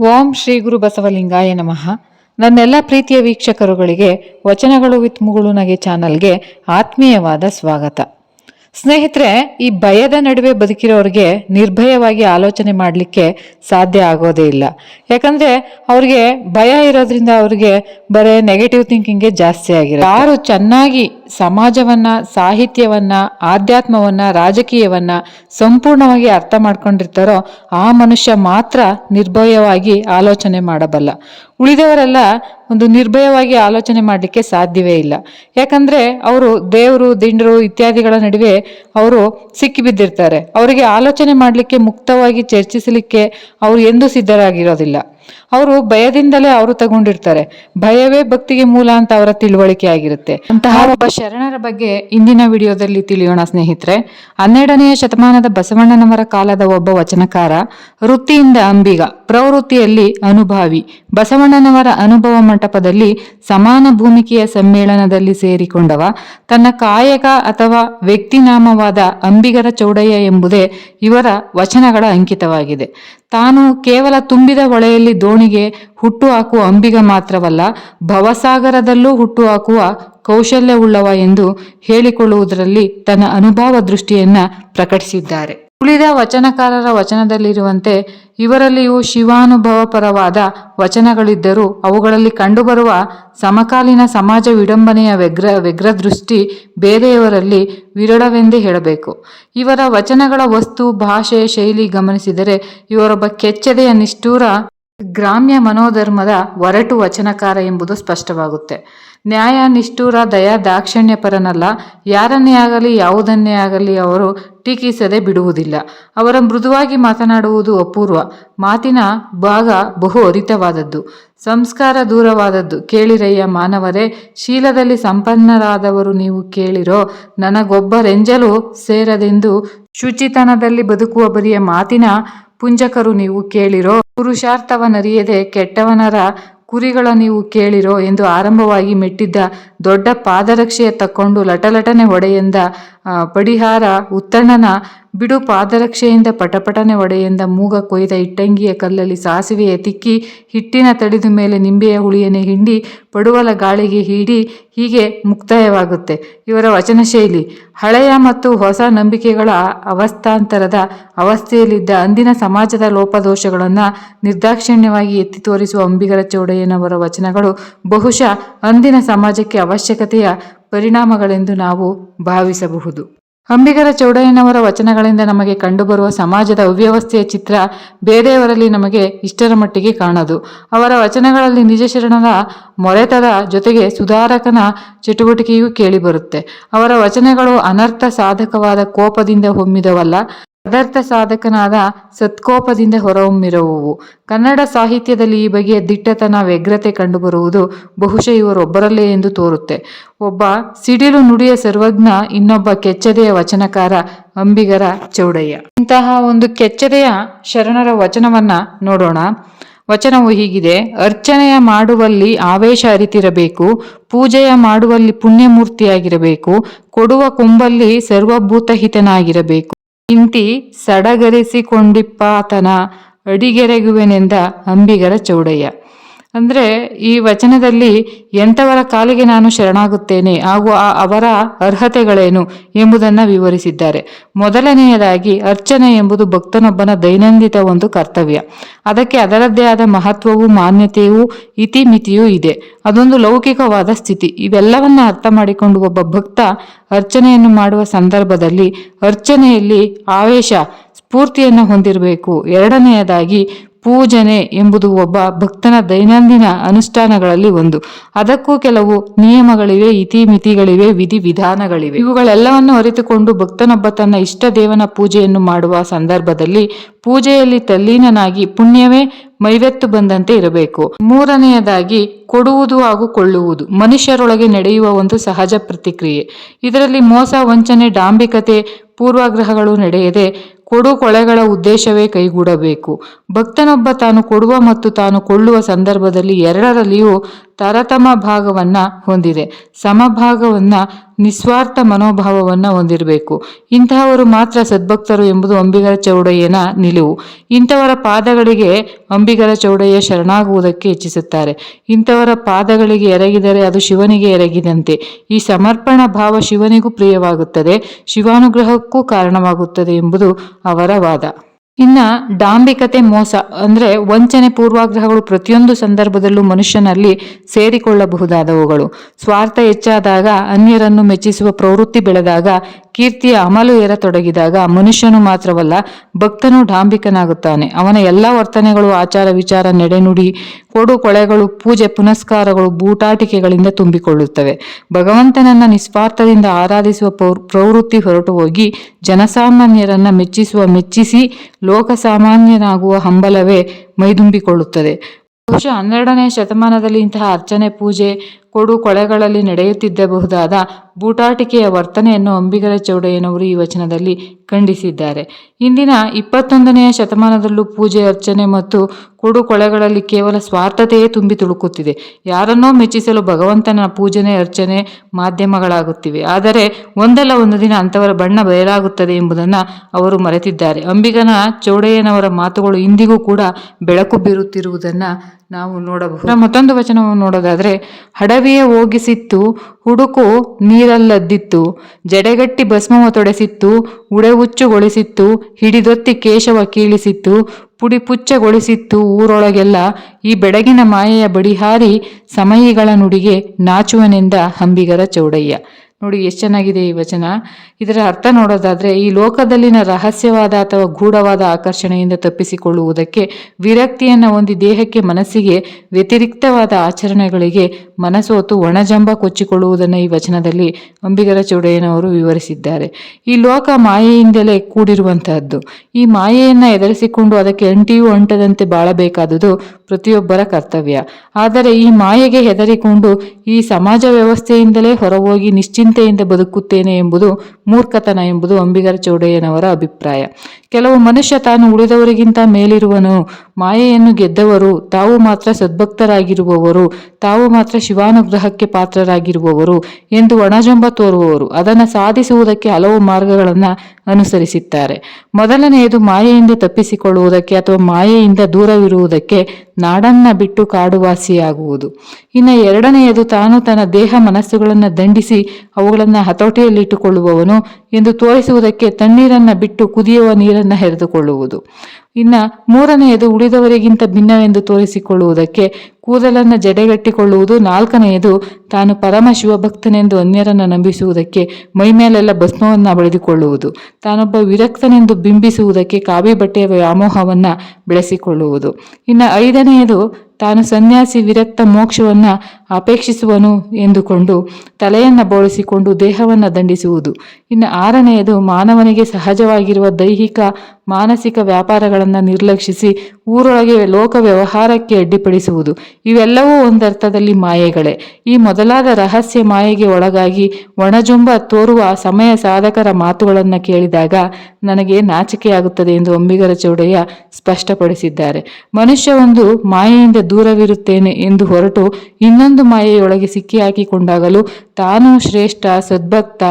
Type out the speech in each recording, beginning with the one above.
ಓಂ ಶ್ರೀ ಗುರು ಬಸವಲಿಂಗಾಯ ನಮಃ. ನನ್ನೆಲ್ಲ ಪ್ರೀತಿಯ ವೀಕ್ಷಕರುಗಳಿಗೆ, ವಚನಗಳು ವಿತ್ ಮುಗುಳು ನಗೆ ಚಾನಲ್ಗೆ ಆತ್ಮೀಯವಾದ ಸ್ವಾಗತ. ಸ್ನೇಹಿತರೆ, ಈ ಭಯದ ನಡುವೆ ಬದುಕಿರೋರಿಗೆ ನಿರ್ಭಯವಾಗಿ ಆಲೋಚನೆ ಮಾಡಲಿಕ್ಕೆ ಸಾಧ್ಯ ಆಗೋದೇ ಇಲ್ಲ. ಯಾಕಂದ್ರೆ, ಅವ್ರಿಗೆ ಭಯ ಇರೋದ್ರಿಂದ ಅವ್ರಿಗೆ ಬರೀ ನೆಗೆಟಿವ್ ಥಿಂಕಿಂಗೇ ಜಾಸ್ತಿ ಆಗಿರೋ ಯಾರು ಚೆನ್ನಾಗಿ ಸಮಾಜವನ್ನ, ಸಾಹಿತ್ಯವನ್ನ, ಆಧ್ಯಾತ್ಮವನ್ನ, ರಾಜಕೀಯವನ್ನ ಸಂಪೂರ್ಣವಾಗಿ ಅರ್ಥ ಮಾಡ್ಕೊಂಡಿರ್ತಾರೋ ಆ ಮನುಷ್ಯ ಮಾತ್ರ ನಿರ್ಭಯವಾಗಿ ಆಲೋಚನೆ ಮಾಡಬಲ್ಲ. ಉಳಿದವರೆಲ್ಲ ಒಂದು ನಿರ್ಭಯವಾಗಿ ಆಲೋಚನೆ ಮಾಡಲಿಕ್ಕೆ ಸಾಧ್ಯವೇ ಇಲ್ಲ. ಯಾಕಂದ್ರೆ ಅವರು ದೇವರು, ದಿಂಡರು ಇತ್ಯಾದಿಗಳ ನಡುವೆ ಅವರು ಸಿಕ್ಕಿಬಿದ್ದಿರ್ತಾರೆ ಅವರಿಗೆ ಆಲೋಚನೆ ಮಾಡಲಿಕ್ಕೆ ಮುಕ್ತವಾಗಿ ಚರ್ಚಿಸಲಿಕ್ಕೆ ಅವರು ಎಂದೂ ಸಿದ್ಧರಾಗಿರೋದಿಲ್ಲ. ಅವರು ಭಯದಿಂದಲೇ ಅವರು ತಗೊಂಡಿರ್ತಾರೆ. ಭಯವೇ ಭಕ್ತಿಗೆ ಮೂಲ ಅಂತ ಅವರ ತಿಳುವಳಿಕೆ ಆಗಿರುತ್ತೆ. ಅಂತಹ ಒಬ್ಬ ಶರಣರ ಬಗ್ಗೆ ಇಂದಿನ ವಿಡಿಯೋದಲ್ಲಿ ತಿಳಿಯೋಣ ಸ್ನೇಹಿತರೆ. ಹನ್ನೆರಡನೆಯ ಶತಮಾನದ ಬಸವಣ್ಣನವರ ಕಾಲದ ಒಬ್ಬ ವಚನಕಾರ ವೃತ್ತಿಯಿಂದ ಅಂಬಿಗ, ಪ್ರವೃತ್ತಿಯಲ್ಲಿ ಅನುಭಾವಿ ಬಸವಣ್ಣನವರ ಅನುಭವ ಮಂಟಪದಲ್ಲಿ ಸಮಾನ ಭೂಮಿಕೆಯ ಸಮ್ಮೇಳನದಲ್ಲಿ ಸೇರಿಕೊಂಡವ, ತನ್ನ ಕಾಯಕ ಅಥವಾ ವ್ಯಕ್ತಿನಾಮವಾದ ಅಂಬಿಗರ ಚೌಡಯ್ಯ ಎಂಬುದೇ ಇವರ ವಚನಗಳ ಅಂಕಿತವಾಗಿದೆ. ತಾನು ಕೇವಲ ತುಂಬಿದ ಹೊಳೆಯಲ್ಲಿ ದೋಣಿಗೆ ಹುಟ್ಟು ಹಾಕುವ ಅಂಬಿಗ ಮಾತ್ರವಲ್ಲ, ಭವಸಾಗರದಲ್ಲೂ ಹುಟ್ಟು ಹಾಕುವ ಕೌಶಲ್ಯವುಳ್ಳವ ಎಂದು ಹೇಳಿಕೊಳ್ಳುವುದರಲ್ಲಿ ತನ್ನ ಅನುಭವ ದೃಷ್ಟಿಯನ್ನ ಪ್ರಕಟಿಸಿದ್ದಾರೆ. ಉಳಿದ ವಚನಕಾರರ ವಚನದಲ್ಲಿರುವಂತೆ ಇವರಲ್ಲಿಯೂ ಶಿವಾನುಭವಪರವಾದ ವಚನಗಳಿದ್ದರೂ ಅವುಗಳಲ್ಲಿ ಕಂಡುಬರುವ ಸಮಕಾಲೀನ ಸಮಾಜ ವಿಡಂಬನೆಯ ವ್ಯಗ್ರ, ವ್ಯಗ್ರದೃಷ್ಟಿ ಬೇರೆಯವರಲ್ಲಿ ವಿರಳವೆಂದೇ ಹೇಳಬೇಕು. ಇವರ ವಚನಗಳ ವಸ್ತು, ಭಾಷೆ, ಶೈಲಿ ಗಮನಿಸಿದರೆ ಇವರೊಬ್ಬ ಕೆಚ್ಚದೆಯ ನಿಷ್ಠೂರ ಗ್ರಾಮ್ಯ ಮನೋಧರ್ಮದ ಒರಟು ವಚನಕಾರ ಎಂಬುದು ಸ್ಪಷ್ಟವಾಗುತ್ತೆ. ನ್ಯಾಯ ನಿಷ್ಠೂರ ದಯಾ ದಾಕ್ಷಿಣ್ಯಪರನಲ್ಲ, ಯಾರನ್ನೇ ಆಗಲಿ ಯಾವುದನ್ನೇ ಆಗಲಿ ಅವರು ಟೀಕಿಸದೆ ಬಿಡುವುದಿಲ್ಲ. ಅವರ ಮೃದುವಾಗಿ ಮಾತನಾಡುವುದು ಅಪೂರ್ವ. ಮಾತಿನ ಭಾಗ ಬಹು ಅರಿತವಾದದ್ದು. ಸಂಸ್ಕಾರ ದೂರವಾದದ್ದು. ಕೇಳಿರಯ್ಯ ಮಾನವರೇ, ಶೀಲದಲ್ಲಿ ಸಂಪನ್ನರಾದವರು ನೀವು ಕೇಳಿರೋ ನನಗೊಬ್ಬರೆಂಜಲು ಸೇರದೆಂದು ಶುಚಿತನದಲ್ಲಿ ಬದುಕುವ ಬರಿಯ ಮಾತಿನ ಪುಂಜಕರು ನೀವು ಕೇಳಿರೋ ಪುರುಷಾರ್ಥವನರಿಯದೆ ಕೆಟ್ಟವನರ ಕುರಿಗಳ ನೀವು ಕೇಳಿರೋ ಎಂದು ಆರಂಭವಾಗಿ ಮೆಟ್ಟಿದ್ದ ದೊಡ್ಡ ಪಾದರಕ್ಷೆಯ ತಕ್ಕೊಂಡು ಲಟಲಟನೆ ಹೊಡೆಯಿಂದ ಪಡಿಹಾರ, ಉತ್ತಣ್ಣನ ಬಿಡು ಪಾದರಕ್ಷೆಯಿಂದ ಪಟಪಟನೆ ಒಡೆಯಿಂದ ಮೂಗ ಕೊಯ್ದ ಇಟ್ಟಂಗಿಯ ಕಲ್ಲಲ್ಲಿ ಸಾಸಿವೆಯ ತಿಕ್ಕಿ ಹಿಟ್ಟಿನ ತಡಿದ ಮೇಲೆ ನಿಂಬೆಯ ಹುಳಿಯನೆ ಹಿಂಡಿ ಪಡುವಲ ಗಾಳಿಗೆ ಹೀಡಿ ಹೀಗೆ ಮುಕ್ತಾಯವಾಗುತ್ತೆ. ಇವರ ವಚನ ಶೈಲಿ, ಹಳೆಯ ಮತ್ತು ಹೊಸ ನಂಬಿಕೆಗಳ ಅವಸ್ಥಾಂತರದ ಅವಸ್ಥೆಯಲ್ಲಿದ್ದ ಅಂದಿನ ಸಮಾಜದ ಲೋಪದೋಷಗಳನ್ನು ನಿರ್ದಾಕ್ಷಿಣ್ಯವಾಗಿ ಎತ್ತಿ ತೋರಿಸುವ ಅಂಬಿಗರ ಚೌಡಯ್ಯನವರ ವಚನಗಳು ಬಹುಶಃ ಅಂದಿನ ಸಮಾಜಕ್ಕೆ ಅವಶ್ಯಕತೆಯ ಪರಿಣಾಮಗಳೆಂದು ನಾವು ಭಾವಿಸಬಹುದು. ಅಂಬಿಗರ ಚೌಡಯ್ಯನವರ ವಚನಗಳಿಂದ ನಮಗೆ ಕಂಡುಬರುವ ಸಮಾಜದ ಅವ್ಯವಸ್ಥೆಯ ಚಿತ್ರ ಬೇರೆಯವರಲ್ಲಿ ನಮಗೆ ಇಷ್ಟರ ಮಟ್ಟಿಗೆ ಕಾಣದು. ಅವರ ವಚನಗಳಲ್ಲಿ ನಿಜ ಶರಣದ ಮೊರೆತದ ಜೊತೆಗೆ ಸುಧಾರಕನ ಚಟುವಟಿಕೆಯೂ ಕೇಳಿಬರುತ್ತೆ. ಅವರ ವಚನಗಳು ಅನರ್ಥ ಸಾಧಕವಾದ ಕೋಪದಿಂದ ಹೊಮ್ಮಿದವಲ್ಲ. ಪದಾರ್ಥ ಸಾಧಕನಾದ ಸತ್ಕೋಪದಿಂದ ಹೊರಹೊಮ್ಮಿರುವವು. ಕನ್ನಡ ಸಾಹಿತ್ಯದಲ್ಲಿ ಈ ಬಗೆಯ ದಿಟ್ಟತನ, ವ್ಯಗ್ರತೆ ಕಂಡುಬರುವುದು ಬಹುಶಃ ಇವರೊಬ್ಬರಲ್ಲೇ ಎಂದು ತೋರುತ್ತೆ. ಒಬ್ಬ ಸಿಡಿಲು ನುಡಿಯ ಸರ್ವಜ್ಞ, ಇನ್ನೊಬ್ಬ ಕೆಚ್ಚದೆಯ ವಚನಕಾರ ಅಂಬಿಗರ ಚೌಡಯ್ಯ. ಇಂತಹ ಒಂದು ಕೆಚ್ಚದೆಯ ಶರಣರ ವಚನವನ್ನ ನೋಡೋಣ. ವಚನವು ಹೀಗಿದೆ, ಅರ್ಚನೆಯ ಮಾಡುವಲ್ಲಿ ಆವೇಶ ಅರಿತಿರಬೇಕು, ಪೂಜೆಯ ಮಾಡುವಲ್ಲಿ ಪುಣ್ಯಮೂರ್ತಿಯಾಗಿರಬೇಕು, ಕೊಡುವ ಕೊಂಬಲ್ಲಿ ಸರ್ವಭೂತಹಿತನಾಗಿರಬೇಕು. ಇಂತಿ ಸಡಗರಿಸಿಕೊಂಡಿಪ್ಪಾತನ ಅಡಿಗೆರೆಗುವೆನೆಂದ ಅಂಬಿಗರ ಚೌಡಯ್ಯ. ಅಂದ್ರೆ ಈ ವಚನದಲ್ಲಿ ಎಂಥವರ ಕಾಲಿಗೆ ನಾನು ಶರಣಾಗುತ್ತೇನೆ ಹಾಗೂ ಆ ಅವರ ಅರ್ಹತೆಗಳೇನು ಎಂಬುದನ್ನು ವಿವರಿಸಿದ್ದಾರೆ. ಮೊದಲನೆಯದಾಗಿ, ಅರ್ಚನೆ ಎಂಬುದು ಭಕ್ತನೊಬ್ಬನ ದೈನಂದಿತ ಒಂದು ಕರ್ತವ್ಯ. ಅದಕ್ಕೆ ಅದರದ್ದೇ ಆದ ಮಹತ್ವವು, ಮಾನ್ಯತೆಯೂ, ಇತಿಮಿತಿಯೂ ಇದೆ. ಅದೊಂದು ಲೌಕಿಕವಾದ ಸ್ಥಿತಿ. ಇವೆಲ್ಲವನ್ನ ಅರ್ಥ ಮಾಡಿಕೊಂಡು ಒಬ್ಬ ಭಕ್ತ ಅರ್ಚನೆಯನ್ನು ಮಾಡುವ ಸಂದರ್ಭದಲ್ಲಿ, ಅರ್ಚನೆಯಲ್ಲಿ ಆವೇಶ, ಸ್ಫೂರ್ತಿಯನ್ನು ಹೊಂದಿರಬೇಕು. ಎರಡನೆಯದಾಗಿ ಪೂಜನೆ ಎಂಬುದು ಒಬ್ಬ ಭಕ್ತನ ದೈನಂದಿನ ಅನುಷ್ಠಾನಗಳಲ್ಲಿ ಒಂದು. ಅದಕ್ಕೂ ಕೆಲವು ನಿಯಮಗಳಿವೆ, ಇತಿಮಿತಿಗಳಿವೆ ವಿಧಿ ವಿಧಾನಗಳಿವೆ ಇವುಗಳೆಲ್ಲವನ್ನು ಅರಿತುಕೊಂಡು ಭಕ್ತನೊಬ್ಬ ತನ್ನ ಇಷ್ಟ ದೇವನ ಪೂಜೆಯನ್ನು ಮಾಡುವ ಸಂದರ್ಭದಲ್ಲಿ ಪೂಜೆಯಲ್ಲಿ ತಲ್ಲೀನನಾಗಿ ಪುಣ್ಯವೇ ಮೈವೆತ್ತು ಬಂದಂತೆ ಇರಬೇಕು. ಮೂರನೆಯದಾಗಿ ಕೊಡುವುದು ಹಾಗೂ ಕೊಳ್ಳುವುದು, ಮನುಷ್ಯರೊಳಗೆ ನಡೆಯುವ ಒಂದು ಸಹಜ ಪ್ರತಿಕ್ರಿಯೆ. ಇದರಲ್ಲಿ ಮೋಸ, ವಂಚನೆ, ಡಾಂಬಿಕತೆ, ಪೂರ್ವಾಗ್ರಹಗಳು ನಡೆಯದೆ ಕೊಡು ಕೊಳೆಗಳ ಉದ್ದೇಶವೇ ಕೈಗೂಡಬೇಕು. ಭಕ್ತನೊಬ್ಬ ತಾನು ಕೊಡುವ ಮತ್ತು ತಾನು ಕೊಳ್ಳುವ ಸಂದರ್ಭದಲ್ಲಿ ಎರಡರಲ್ಲಿಯೂ ತರತಮ ಭಾಗವನ್ನ ಹೊಂದಿದೆ. ಸಮಭಾಗವನ್ನು ನಿಸ್ವಾರ್ಥ ಮನೋಭಾವವನ್ನ ಹೊಂದಿರಬೇಕು. ಇಂತಹವರು ಮಾತ್ರ ಸದ್ಭಕ್ತರು ಎಂಬುದು ಅಂಬಿಗರ ಚೌಡಯ್ಯನ ನಿಲುವು. ಇಂಥವರ ಪಾದಗಳಿಗೆ ಅಂಬಿಗರ ಚೌಡಯ್ಯ ಶರಣಾಗುವುದಕ್ಕೆ ಇಚ್ಛಿಸುತ್ತಾರೆ. ಇಂಥವರ ಪಾದಗಳಿಗೆ ಎರಗಿದರೆ ಅದು ಶಿವನಿಗೆ ಎರಗಿದಂತೆ. ಈ ಸಮರ್ಪಣ ಭಾವ ಶಿವನಿಗೂ ಪ್ರಿಯವಾಗುತ್ತದೆ. ಶಿವಾನುಗ್ರಹಕ್ಕೂ ಕಾರಣವಾಗುತ್ತದೆ ಎಂಬುದು ಅವರ ವಾದ. ಇನ್ನ ಡಾಂಬಿಕತೆ ಮೋಸ, ಅಂದ್ರೆ ವಂಚನೆ ಪೂರ್ವಾಗ್ರಹಗಳು ಪ್ರತಿಯೊಂದು ಸಂದರ್ಭದಲ್ಲೂ ಮನುಷ್ಯನಲ್ಲಿ ಸೇರಿಕೊಳ್ಳಬಹುದಾದವುಗಳು. ಸ್ವಾರ್ಥ ಹೆಚ್ಚಾದಾಗ, ಅನ್ಯರನ್ನು ಮೆಚ್ಚಿಸುವ ಪ್ರವೃತ್ತಿ ಬೆಳೆದಾಗ, ಕೀರ್ತಿಯ ಅಮಲು ಏರತೊಡಗಿದಾಗ ಮನುಷ್ಯನು ಮಾತ್ರವಲ್ಲ, ಭಕ್ತನು ಡಾಂಬಿಕನಾಗುತ್ತಾನೆ. ಅವನ ಎಲ್ಲ ವರ್ತನೆಗಳು, ಆಚಾರ ವಿಚಾರ, ನಡೆನುಡಿ ಕೊಡು ಕೊಳೆಗಳು, ಪೂಜೆ ಪುನಸ್ಕಾರಗಳು, ಬೂಟಾಟಿಕೆಗಳಿಂದ ತುಂಬಿಕೊಳ್ಳುತ್ತವೆ. ಭಗವಂತನನ್ನ ನಿಸ್ವಾರ್ಥದಿಂದ ಆರಾಧಿಸುವ ಪ್ರವೃತ್ತಿ ಹೊರಟು ಹೋಗಿ ಜನಸಾಮಾನ್ಯರನ್ನ ಮೆಚ್ಚಿಸುವ, ಮೆಚ್ಚಿಸಿ ಲೋಕಸಾಮಾನ್ಯನಾಗುವ ಹಂಬಲವೇ ಮೈದುಂಬಿಕೊಳ್ಳುತ್ತದೆ. ಬಹುಶಃ ಹನ್ನೆರಡನೇ ಶತಮಾನದಲ್ಲಿ ಇಂತಹ ಅರ್ಚನೆ, ಪೂಜೆ ಕೊಡು ಕೊಳೆಗಳಲ್ಲಿ ನಡೆಯುತ್ತಿದ್ದಬಹುದಾದ ಬೂಟಾಟಿಕೆಯ ವರ್ತನೆಯನ್ನು ಅಂಬಿಗರ ಚೌಡಯ್ಯನವರು ಈ ವಚನದಲ್ಲಿ ಖಂಡಿಸಿದ್ದಾರೆ. ಇಂದಿನ ಇಪ್ಪತ್ತೊಂದನೆಯ ಶತಮಾನದಲ್ಲೂ ಪೂಜೆ, ಅರ್ಚನೆ ಮತ್ತು ಕೊಡು ಕೊಳೆಗಳಲ್ಲಿ ಕೇವಲ ಸ್ವಾರ್ಥತೆಯೇ ತುಂಬಿ ತುಳುಕುತ್ತಿದೆ. ಯಾರನ್ನೋ ಮೆಚ್ಚಿಸಲು ಭಗವಂತನ ಪೂಜನೆ, ಅರ್ಚನೆ ಮಾಧ್ಯಮಗಳಾಗುತ್ತಿವೆ. ಆದರೆ ಒಂದಲ್ಲ ಒಂದು ದಿನ ಅಂಥವರ ಬಣ್ಣ ಬಯಲಾಗುತ್ತದೆ ಎಂಬುದನ್ನು ಅವರು ಮರೆತಿದ್ದಾರೆ. ಅಂಬಿಗನ ಚೌಡಯ್ಯನವರ ಮಾತುಗಳು ಇಂದಿಗೂ ಕೂಡ ಬೆಳಕು ಬೀರುತ್ತಿರುವುದನ್ನು ನಾವು ನೋಡಬಹುದು. ಮತ್ತೊಂದು ವಚನವನ್ನು ನೋಡೋದಾದ್ರೆ, ಹಡವಿಯ ಹೋಗಿಸಿತ್ತು, ಹುಡುಕು ನೀರಲ್ಲದ್ದಿತ್ತು, ಜಡೆಗಟ್ಟಿ ಭಸ್ಮವ ತೊಡೆಸಿತ್ತು ಉಡೆಹುಚ್ಚುಗೊಳಿಸಿತ್ತು ಹಿಡಿದೊತ್ತಿ ಕೇಶವ ಕೀಳಿಸಿತ್ತು, ಪುಡಿ ಪುಚ್ಚಗೊಳಿಸಿತ್ತು ಊರೊಳಗೆಲ್ಲ, ಈ ಬೆಡಗಿನ ಮಾಯೆಯ ಬಡಿಹಾರಿ ಸಮಯಿಗಳ ನುಡಿಗೆ ನಾಚುವನೆಂದ ಹಂಬಿಗರ ಚೌಡಯ್ಯ. ನೋಡಿ ಎಷ್ಟು ಚೆನ್ನಾಗಿದೆ ಈ ವಚನ. ಇದರ ಅರ್ಥ ನೋಡೋದಾದರೆ ಈ ಲೋಕದಲ್ಲಿನ ರಹಸ್ಯವಾದ ಅಥವಾ ಗೂಢವಾದ ಆಕರ್ಷಣೆಯಿಂದ ತಪ್ಪಿಸಿಕೊಳ್ಳುವುದಕ್ಕೆ ವಿರಕ್ತಿಯನ್ನು ಹೊಂದಿ ದೇಹಕ್ಕೆ ಮನಸ್ಸಿಗೆ ವ್ಯತಿರಿಕ್ತವಾದ ಆಚರಣೆಗಳಿಗೆ ಮನಸೋತು ಒಣಜಂಬ ಕೊಚ್ಚಿಕೊಳ್ಳುವುದನ್ನು ಈ ವಚನದಲ್ಲಿ ಅಂಬಿಗರ ಚೌಡಯ್ಯನವರು ವಿವರಿಸಿದ್ದಾರೆ. ಈ ಲೋಕ ಮಾಯೆಯಿಂದಲೇ ಕೂಡಿರುವಂತಹದ್ದು. ಈ ಮಾಯೆಯನ್ನು ಎದುರಿಸಿಕೊಂಡು ಅದಕ್ಕೆ ಅಂಟಿಯೂ ಅಂಟದಂತೆ ಬಾಳಬೇಕಾದುದು ಪ್ರತಿಯೊಬ್ಬರ ಕರ್ತವ್ಯ. ಆದರೆ ಈ ಮಾಯೆಗೆ ಹೆದರಿಕೊಂಡು ಈ ಸಮಾಜ ವ್ಯವಸ್ಥೆಯಿಂದಲೇ ಹೊರಹೋಗಿ ನಿಶ್ಚಿಂತೆಯಿಂದ ಬದುಕುತ್ತೇನೆ ಎಂಬುದು ಮೂರ್ಖತನ ಎಂಬುದು ಅಂಬಿಗರ ಚೌಡಯ್ಯನವರ ಅಭಿಪ್ರಾಯ. ಕೆಲವು ಮನುಷ್ಯ ತಾನು ಉಳಿದವರಿಗಿಂತ ಮೇಲಿರುವನು. ಮಾಯೆಯನ್ನು ಗೆದ್ದವರು, ತಾವು ಮಾತ್ರ ಸದ್ಭಕ್ತರಾಗಿರುವವರು, ತಾವು ಮಾತ್ರ ಶಿವಾನುಗ್ರಹಕ್ಕೆ ಪಾತ್ರರಾಗಿರುವವರು ಎಂದು ಒಣಜಂಬ ತೋರುವವರು. ಅದನ್ನು ಸಾಧಿಸುವುದಕ್ಕೆ ಹಲವು ಮಾರ್ಗಗಳನ್ನು ಅನುಸರಿಸುತ್ತಾರೆ ಮೊದಲನೆಯದು ಮಾಯೆಯಿಂದ ತಪ್ಪಿಸಿಕೊಳ್ಳುವುದಕ್ಕೆ ಅಥವಾ ಮಾಯೆಯಿಂದ ದೂರವಿರುವುದಕ್ಕೆ ನಾಡನ್ನ ಬಿಟ್ಟು ಕಾಡುವಾಸಿಯಾಗುವುದು. ಇನ್ನು ಎರಡನೆಯದು ತಾನು ತನ್ನ ದೇಹ ಮನಸ್ಸುಗಳನ್ನು ದಂಡಿಸಿ ಅವುಗಳನ್ನು ಹತೋಟಿಯಲ್ಲಿಟ್ಟುಕೊಳ್ಳುವವನು ಎಂದು ತೋರಿಸುವುದಕ್ಕೆ ತಣ್ಣೀರನ್ನು ಬಿಟ್ಟು ಕುದಿಯುವ ನೀರನ್ನ ಹೆರೆದುಕೊಳ್ಳುವುದು ಇನ್ನ ಮೂರನೆಯದು ಉಳಿದವರಿಗಿಂತ ಭಿನ್ನವೆಂದು ತೋರಿಸಿಕೊಳ್ಳುವುದಕ್ಕೆ ಕೂದಲನ್ನ ಜಡೆಗಟ್ಟಿಕೊಳ್ಳುವುದು. ನಾಲ್ಕನೆಯದು ತಾನು ಪರಮ ಶಿವಭಕ್ತನೆಂದು ಅನ್ಯರನ್ನ ನಂಬಿಸುವುದಕ್ಕೆ ಮೈಮೇಲೆಲ್ಲ ಭಸ್ಮವನ್ನ ಬಳಿದುಕೊಳ್ಳುವುದು. ತಾನೊಬ್ಬ ವಿರಕ್ತನೆಂದು ಬಿಂಬಿಸುವುದಕ್ಕೆ ಕಾವಿ ಬಟ್ಟೆಯ ವ್ಯಾಮೋಹವನ್ನ ಬೆಳೆಸಿಕೊಳ್ಳುವುದು. ಇನ್ನು ಐದನೆಯದು ತಾನು ಸನ್ಯಾಸಿ ವಿರಕ್ತ ಮೋಕ್ಷವನ್ನ ಅಪೇಕ್ಷಿಸುವನು ಎಂದುಕೊಂಡು ತಲೆಯನ್ನ ಬೋಳಿಸಿಕೊಂಡು ದೇಹವನ್ನ ದಂಡಿಸುವುದು. ಇನ್ನು ಆರನೆಯದು, ಮಾನವನಿಗೆ ಸಹಜವಾಗಿರುವ ದೈಹಿಕ, ಮಾನಸಿಕ ವ್ಯಾಪಾರಗಳನ್ನು ನಿರ್ಲಕ್ಷಿಸಿ ಊರೊಳಗೆ ಲೋಕ ವ್ಯವಹಾರಕ್ಕೆ ಅಡ್ಡಿಪಡಿಸುವುದು. ಇವೆಲ್ಲವೂ ಒಂದರ್ಥದಲ್ಲಿ ಮಾಯೆಗಳೇ. ಈ ಮೊದಲಾದ ರಹಸ್ಯ ಮಾಯೆಗೆ ಒಳಗಾಗಿ ಒಣಜುಂಬ ತೋರುವ ಸಮಯ ಸಾಧಕರ ಮಾತುಗಳನ್ನು ಕೇಳಿದಾಗ ನನಗೆ ನಾಚಿಕೆಯಾಗುತ್ತದೆ ಎಂದು ಅಂಬಿಗರ ಚೌಡಯ್ಯ ಸ್ಪಷ್ಟಪಡಿಸಿದ್ದಾರೆ. ಮನುಷ್ಯ ಒಂದು ಮಾಯೆಯಿಂದ ದೂರವಿರುತ್ತೇನೆ ಎಂದು ಹೊರಟು ಇನ್ನೊಂದು ಮಾಯೆಯೊಳಗೆ ಸಿಕ್ಕಿ ಹಾಕಿಕೊಂಡಾಗಲೂ ತಾನು ಶ್ರೇಷ್ಠ, ಸದ್ಭಕ್ತ,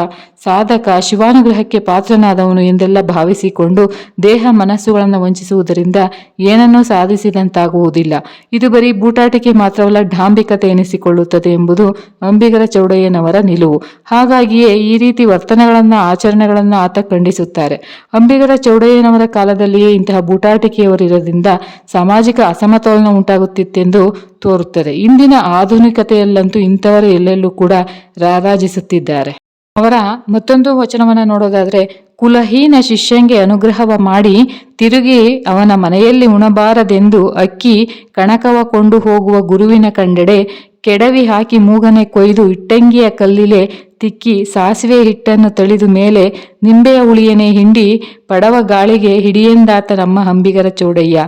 ಸಾಧಕ, ಶಿವಾನುಗ್ರಹಕ್ಕೆ ಪಾತ್ರನಾದವನು ಎಂದೆಲ್ಲ ಭಾವಿಸಿಕೊಂಡು ದೇಹ ಮನಸ್ಸುಗಳನ್ನು ವಂಚಿಸುವುದರಿಂದ ಏನನ್ನೂ ಸಾಧಿಸಿದಂತಾಗುವುದಿಲ್ಲ. ಇದು ಬರೀ ಬೂಟಾಟಿಕೆ ಮಾತ್ರವಲ್ಲ ಢಾಂಬಿಕತೆ ಎನಿಸಿಕೊಳ್ಳುತ್ತದೆ ಎಂಬುದು ಅಂಬಿಗರ ಚೌಡಯ್ಯನವರ ನಿಲುವು. ಹಾಗಾಗಿಯೇ ಈ ರೀತಿ ವರ್ತನೆಗಳನ್ನು, ಆಚರಣೆಗಳನ್ನು ಆತ ಖಂಡಿಸುತ್ತಾರೆ. ಅಂಬಿಗರ ಚೌಡಯ್ಯನವರ ಕಾಲದಲ್ಲಿಯೇ ಇಂತಹ ಬೂಟಾಟಿಕೆಯವರಿರೋದ್ರಿಂದ ಸಾಮಾಜಿಕ ಅಸಮತೋಲನ ಉಂಟಾಗುತ್ತಿತ್ತೆಂದು ತೋರುತ್ತದೆ. ಇಂದಿನ ಆಧುನಿಕತೆಯಲ್ಲಂತೂ ಇಂಥವರು ಎಲ್ಲೆಲ್ಲೂ ಕೂಡ ರಾರಾಜಿಸುತ್ತಿದ್ದಾರೆ. ಅವರ ಮತ್ತೊಂದು ವಚನವನ್ನ ನೋಡೋದಾದ್ರೆ, ಕುಲಹೀನ ಶಿಷ್ಯಂಗೆ ಅನುಗ್ರಹವ ಮಾಡಿ ತಿರುಗಿ ಅವನ ಮನೆಯಲ್ಲಿ ಉಣಬಾರದೆಂದು ಅಕ್ಕಿ ಕಣಕವ ಕೊಂಡು ಹೋಗುವ ಗುರುವಿನ ಕಂಡೆಡೆ ಕೆಡವಿ ಹಾಕಿ ಮೂಗನೆ ಕೊಯ್ದು ಇಟ್ಟಂಗಿಯ ಕಲ್ಲಿಲೆ ತಿಕ್ಕಿ ಸಾಸಿವೆ ಹಿಟ್ಟನ್ನು ತಳಿದು ಮೇಲೆ ನಿಂಬೆಯ ಉಳಿಯನೇ ಹಿಂಡಿ ಪಡವ ಗಾಳಿಗೆ ಹಿಡಿಯೆಂದಾತ ನಮ್ಮ ಹಂಬಿಗರ ಚೌಡಯ್ಯ.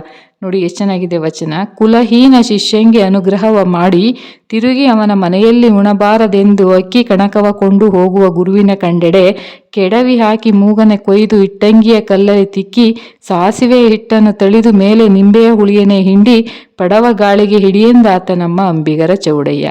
ನೋಡಿ, ಎಷ್ಟು ಚೆನ್ನಾಗಿದೆ ವಚನ. ಕುಲಹೀನ ಶಿಷ್ಯಂಗೆ ಅನುಗ್ರಹವ ಮಾಡಿ ತಿರುಗಿ ಅವನ ಮನೆಯಲ್ಲಿ ಉಣಬಾರದೆಂದು ಅಕ್ಕಿ ಕಣಕವ ಕೊಂಡು ಹೋಗುವ ಗುರುವಿನ ಕಂಡೆಡೆ ಕೆಡವಿ ಹಾಕಿ ಮೂಗನೆ ಕೊಯ್ದು ಇಟ್ಟಂಗಿಯ ಕಲ್ಲಲ್ಲಿ ತಿಕ್ಕಿ ಸಾಸಿವೆ ಹಿಟ್ಟನ್ನು ತಳಿದು ಮೇಲೆ ನಿಂಬೆಯ ಹುಳಿಯನೆ ಹಿಂಡಿ ಪಡವ ಗಾಳಿಗೆ ಹಿಡಿಯೆಂದಾತ ನಮ್ಮ ಅಂಬಿಗರ ಚೌಡಯ್ಯ.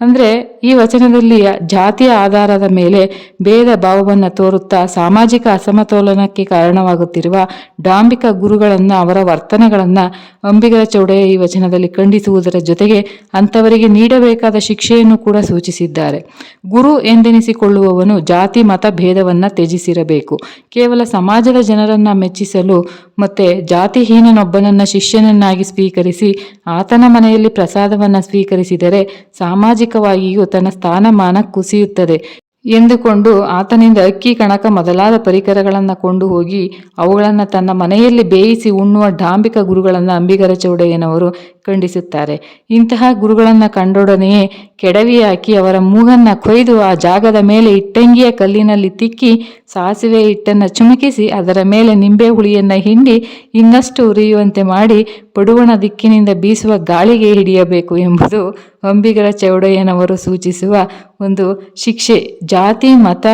ಅಂದ್ರೆ ಈ ವಚನದಲ್ಲಿ ಜಾತಿಯ ಆಧಾರದ ಮೇಲೆ ಭೇದ ಭಾವವನ್ನು ತೋರುತ್ತಾ ಸಾಮಾಜಿಕ ಅಸಮತೋಲನಕ್ಕೆ ಕಾರಣವಾಗುತ್ತಿರುವ ಡಾಂಬಿಕ ಗುರುಗಳನ್ನ ಅವರ ವರ್ತನೆಗಳನ್ನ ಅಂಬಿಗರ ಚೌಡಯ್ಯ ಈ ವಚನದಲ್ಲಿ ಖಂಡಿಸುವುದರ ಜೊತೆಗೆ ಅಂಥವರಿಗೆ ನೀಡಬೇಕಾದ ಶಿಕ್ಷೆಯನ್ನು ಕೂಡ ಸೂಚಿಸಿದ್ದಾರೆ. ಗುರು ಎಂದೆನಿಸಿಕೊಳ್ಳುವವನು ಜಾತಿ, ಮತ, ಭೇದವನ್ನು ತ್ಯಜಿಸಿರಬೇಕು. ಕೇವಲ ಸಮಾಜದ ಜನರನ್ನ ಮೆಚ್ಚಿಸಲು ಮತ್ತೆ ಜಾತಿಹೀನನೊಬ್ಬನನ್ನ ಶಿಷ್ಯನನ್ನಾಗಿ ಸ್ವೀಕರಿಸಿ ಆತನ ಮನೆಯಲ್ಲಿ ಪ್ರಸಾದವನ್ನ ಸ್ವೀಕರಿಸಿದರೆ ಸಾಮಾಜಿಕವಾಗಿಯೂ ತನ್ನ ಸ್ಥಾನಮಾನ ಕುಸಿಯುತ್ತದೆ ಎಂದುಕೊಂಡು ಆತನಿಂದ ಅಕ್ಕಿ, ಕಣಕ ಮೊದಲಾದ ಪರಿಕರಗಳನ್ನು ಕೊಂಡು ಹೋಗಿ ಅವುಗಳನ್ನು ತನ್ನ ಮನೆಯಲ್ಲಿ ಬೇಯಿಸಿ ಉಣ್ಣುವ ಡಾಂಬಿಕ ಗುರುಗಳನ್ನು ಅಂಬಿಗರ ಚೌಡಯ್ಯನವರು ಖಂಡಿಸುತ್ತಾರೆ ಇಂತಹ ಗುರುಗಳನ್ನು ಕಂಡೊಡನೆಯೇ ಕೆಡವಿ ಹಾಕಿ ಅವರ ಮೂಗನ್ನ ಕೊಯ್ದು ಆ ಜಾಗದ ಮೇಲೆ ಇಟ್ಟಂಗಿಯ ಕಲ್ಲಿನಲ್ಲಿ ತಿಕ್ಕಿ ಸಾಸಿವೆ ಹಿಟ್ಟನ್ನು ಚುಮುಕಿಸಿ ಅದರ ಮೇಲೆ ನಿಂಬೆ ಹುಳಿಯನ್ನ ಹಿಂಡಿ ಇನ್ನಷ್ಟು ಉರಿಯುವಂತೆ ಮಾಡಿ ಪಡುವಣ ದಿಕ್ಕಿನಿಂದ ಬೀಸುವ ಗಾಳಿಗೆ ಹಿಡಿಯಬೇಕು ಎಂಬುದು ಅಂಬಿಗರ ಚೌಡಯ್ಯನವರು ಸೂಚಿಸುವ ಒಂದು ಶಿಕ್ಷೆ. ಜಾತಿ, ಮತ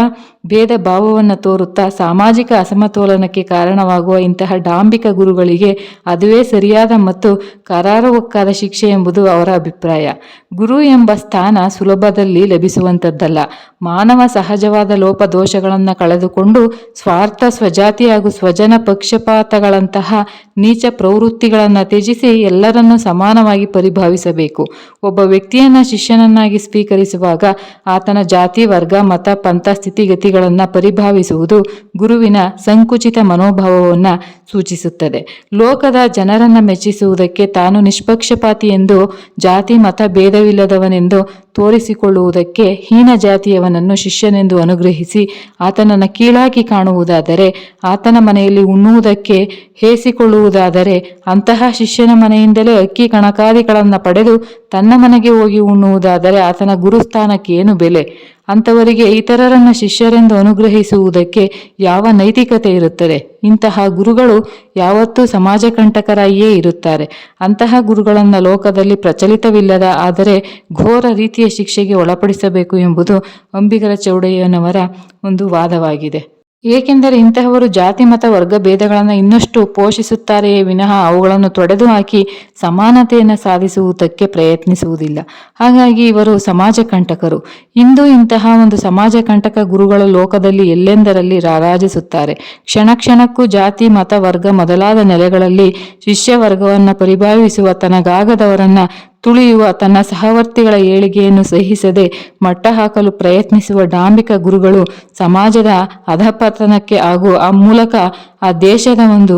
ಭೇದ ಭಾವವನ್ನು ತೋರುತ್ತಾ ಸಾಮಾಜಿಕ ಅಸಮತೋಲನಕ್ಕೆ ಕಾರಣವಾಗುವ ಇಂತಹ ಡಾಂಬಿಕ ಗುರುಗಳಿಗೆ ಅದುವೇ ಸರಿಯಾದ ಮತ್ತು ಕರಾರುವಕ್ಕಾದ ಶಿಕ್ಷೆ ಎಂಬುದು ಅವರ ಅಭಿಪ್ರಾಯ. ಗುರು ಎಂಬ ಸ್ಥಾನ ಸುಲಭದಲ್ಲಿ ಲಭಿಸುವಂಥದ್ದಲ್ಲ. ಮಾನವ ಸಹಜವಾದ ಲೋಪದೋಷಗಳನ್ನು ಕಳೆದುಕೊಂಡು ಸ್ವಾರ್ಥ, ಸ್ವಜಾತಿ ಹಾಗೂ ಸ್ವಜನ ಪಕ್ಷಪಾತಗಳಂತಹ ನೀಚ ಪ್ರವೃತ್ತಿಗಳನ್ನು ತ್ಯಜಿಸಿ ಎಲ್ಲರನ್ನು ಸಮಾನವಾಗಿ ಪರಿಭಾವಿಸಬೇಕು. ಒಬ್ಬ ವ್ಯಕ್ತಿಯನ್ನು ಶಿಷ್ಯನನ್ನಾಗಿ ಸ್ವೀಕರಿಸುವಾಗ ಆತನ ಜಾತಿ, ವರ್ಗ, ಮತ, ಪಂಥ ಸ್ಥಿತಿಗತಿಗಳನ್ನು ಪರಿಭಾವಿಸುವುದು ಗುರುವಿನ ಸಂಕುಚಿತ ಮನೋಭಾವವನ್ನು ಸೂಚಿಸುತ್ತದೆ. ಲೋಕದ ಜನರನ್ನು ಮೆಚ್ಚಿಸುವುದಕ್ಕೆ ತಾನು ನಿಷ್ಪಕ್ಷಪಾತಿ ಎಂದು, ಜಾತಿ, ಮತ, ಭೇದವಿಲ್ಲದವನೆಂದು ತೋರಿಸಿಕೊಳ್ಳುವುದಕ್ಕೆ ಹೀನ ಜಾತಿಯವನನ್ನು ಶಿಷ್ಯನೆಂದು ಅನುಗ್ರಹಿಸಿ ಆತನನ್ನು ಕೀಳಾಗಿ ಕಾಣುವುದಾದರೆ ಆತನ ಮನೆಯಲ್ಲಿ ಉಣ್ಣುವುದಕ್ಕೆ ಹೇಸಿಕೊಳ್ಳುವುದಾದರೆ ಅಂತಹ ಶಿಷ್ಯನ ಮನೆಯಿಂದಲೇ ಅಕ್ಕಿ ಕಣಕಾದಿಗಳನ್ನು ಪಡೆದು ತನ್ನ ಮನೆಗೆ ಹೋಗಿ ಉಣ್ಣುವುದಾದರೆ ಆತನ ಗುರುಸ್ಥಾನಕ್ಕೆ ಏನು ಬೆಲೆ? ಅಂಥವರಿಗೆ ಇತರರನ್ನು ಶಿಷ್ಯರೆಂದು ಅನುಗ್ರಹಿಸುವುದಕ್ಕೆ ಯಾವ ನೈತಿಕತೆ ಇರುತ್ತದೆ? ಇಂತಹ ಗುರುಗಳು ಯಾವತ್ತೂ ಸಮಾಜ ಕಂಟಕರಾಗಿಯೇ ಇರುತ್ತಾರೆ. ಅಂತಹ ಗುರುಗಳನ್ನು ಲೋಕದಲ್ಲಿ ಪ್ರಚಲಿತವಿಲ್ಲದ ಆದರೆ ಘೋರ ರೀತಿಯ ಶಿಕ್ಷೆಗೆ ಒಳಪಡಿಸಬೇಕು ಎಂಬುದು ಅಂಬಿಗರ ಚೌಡಯ್ಯನವರ ಒಂದು ವಾದವಾಗಿದೆ. ಏಕೆಂದರೆ ಇಂತಹವರು ಜಾತಿ, ಮತ, ವರ್ಗ ಭೇದಗಳನ್ನು ಇನ್ನಷ್ಟು ಪೋಷಿಸುತ್ತಾರೆಯೇ ವಿನಃ ಅವುಗಳನ್ನು ತೊಡೆದು ಹಾಕಿ ಸಮಾನತೆಯನ್ನು ಸಾಧಿಸುವುದಕ್ಕೆ ಪ್ರಯತ್ನಿಸುವುದಿಲ್ಲ. ಹಾಗಾಗಿ ಇವರು ಸಮಾಜ ಕಂಟಕರು. ಇಂದು ಇಂತಹ ಒಂದು ಸಮಾಜ ಕಂಟಕ ಗುರುಗಳ ಲೋಕದಲ್ಲಿ ಎಲ್ಲೆಂದರಲ್ಲಿ ರಾರಾಜಿಸುತ್ತಾರೆ. ಕ್ಷಣ ಕ್ಷಣಕ್ಕೂ ಜಾತಿ, ಮತ, ವರ್ಗ ಮೊದಲಾದ ನೆಲೆಗಳಲ್ಲಿ ಶಿಷ್ಯ ವರ್ಗವನ್ನು ಪರಿಭಾವಿಸುವ ತನಗಾಗದವರನ್ನ ತುಳಿಯುವ ತನ್ನ ಸಹವರ್ತಿಗಳ ಏಳಿಗೆಯನ್ನು ಸಹಿಸದೆ ಮಟ್ಟ ಹಾಕಲು ಪ್ರಯತ್ನಿಸುವ ಡಾಂಬಿಕ ಗುರುಗಳು ಸಮಾಜದ ಅಧಪತನಕ್ಕೆ ಹಾಗೂ ಆ ಮೂಲಕ ಆ ದೇಶದ ಒಂದು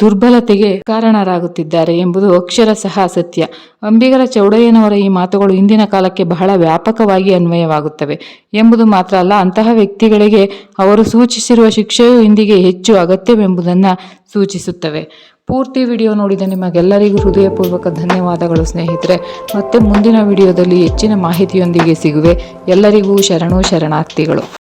ದುರ್ಬಲತೆಗೆ ಕಾರಣರಾಗುತ್ತಿದ್ದಾರೆ ಎಂಬುದು ಅಕ್ಷರ ಸಹ ಸತ್ಯ. ಅಂಬಿಗರ ಚೌಡಯ್ಯನವರ ಈ ಮಾತುಗಳು ಇಂದಿನ ಕಾಲಕ್ಕೆ ಬಹಳ ವ್ಯಾಪಕವಾಗಿ ಅನ್ವಯವಾಗುತ್ತವೆ ಎಂಬುದು ಮಾತ್ರ ಅಲ್ಲ, ಅಂತಹ ವ್ಯಕ್ತಿಗಳಿಗೆ ಅವರು ಸೂಚಿಸಿರುವ ಶಿಕ್ಷೆಯು ಇಂದಿಗೆ ಹೆಚ್ಚು ಅಗತ್ಯವೆಂಬುದನ್ನು ಸೂಚಿಸುತ್ತವೆ. ಪೂರ್ತಿ ವಿಡಿಯೋ ನೋಡಿದ ನಿಮಗೆಲ್ಲರಿಗೂ ಹೃದಯಪೂರ್ವಕ ಧನ್ಯವಾದಗಳು, ಸ್ನೇಹಿತರೆ. ಮತ್ತೆ ಮುಂದಿನ ವಿಡಿಯೋದಲ್ಲಿ ಹೆಚ್ಚಿನ ಮಾಹಿತಿಯೊಂದಿಗೆ ಸಿಗುವೆ. ಎಲ್ಲರಿಗೂ ಶರಣು ಶರಣಾರ್ಥಿಗಳು.